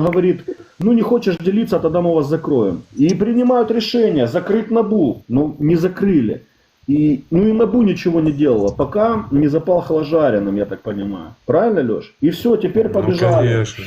говорит, ну не хочешь делиться, тогда мы вас закроем. И принимают решение закрыть НАБУ. Ну, не закрыли. И, ну и НАБУ ничего не делала, пока не запал Хложариным, я так понимаю. Правильно, Леш? И все, теперь Ну, побежали. конечно.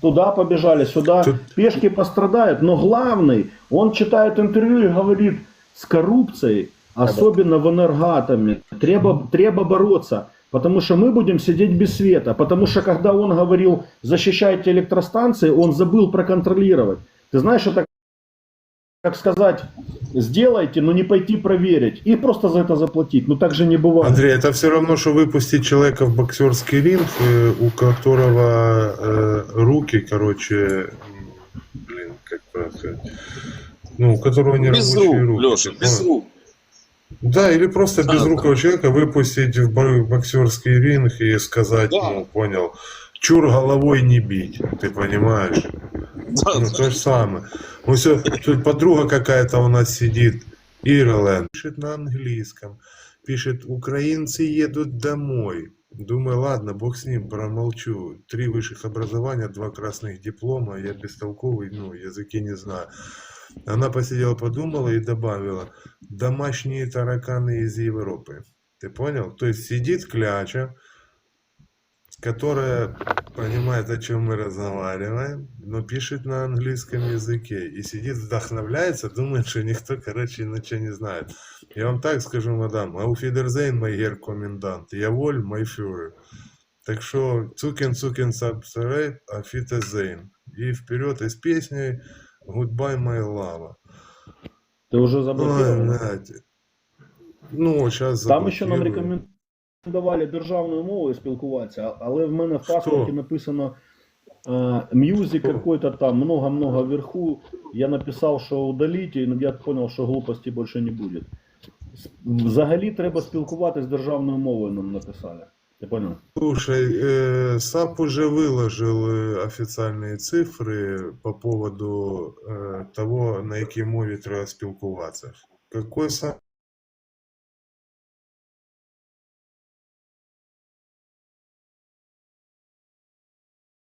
Туда побежали, сюда. Тут- Пешки пострадают, но главный, он читает интервью и говорит, с коррупцией, особенно в энергатоме, треба, треба бороться. Потому что мы будем сидеть без света. Потому что когда он говорил, защищайте электростанции, он забыл проконтролировать. Ты знаешь, это как сказать, сделайте, но не пойти проверить. И просто за это заплатить. Ну так же не бывает. Андрей, это все равно, что выпустить человека в боксерский ринг, э, у которого э, руки, короче, блин, как правильно сказать, ну, у которого не Без рабочие рук, руки. Леша, без рук. Да, или просто Да, безрукого человека выпустить в бо- боксерский ринг и сказать, Да. ну, понял, чур головой не бить, ты понимаешь? Да, Ну, то же самое. Ну, все, тут подруга какая-то у нас сидит, Ирланд, пишет на английском, пишет, украинцы едут домой. Думаю, ладно, бог с ним, промолчу. Три высших образования, два красных диплома, я бестолковый, ну, языки не знаю. Она посидела, подумала и добавила, домашние тараканы из Европы. Ты понял? То есть сидит кляча, которая понимает, о чем мы разговариваем, но пишет на английском языке и сидит, вдохновляется, думает, что никто, короче, ничего не знает. Я вам так скажу, мадам, ауфидерзейн, мой гер комендант, я воль, мой фюрер. Так что цукен цукен сабсарей, афитезейн. И вперед из песни Goodbye, my love. Ты уже блядь. Ну, сейчас Там ще нам рекомендували державною мовою спілкуватися, але в мене в паспорті написано мюзик какой-то там, много-много вверху. Я написав, що удаліть, і я зрозумів, що глупості більше не буде. Взагалі треба спілкуватися державною мовою, нам написали. Ти понял? Слушай, э, САП уже выложил э, официальные цифры по поводу э, того, на якій мові треба спілкуватися. Какой САП?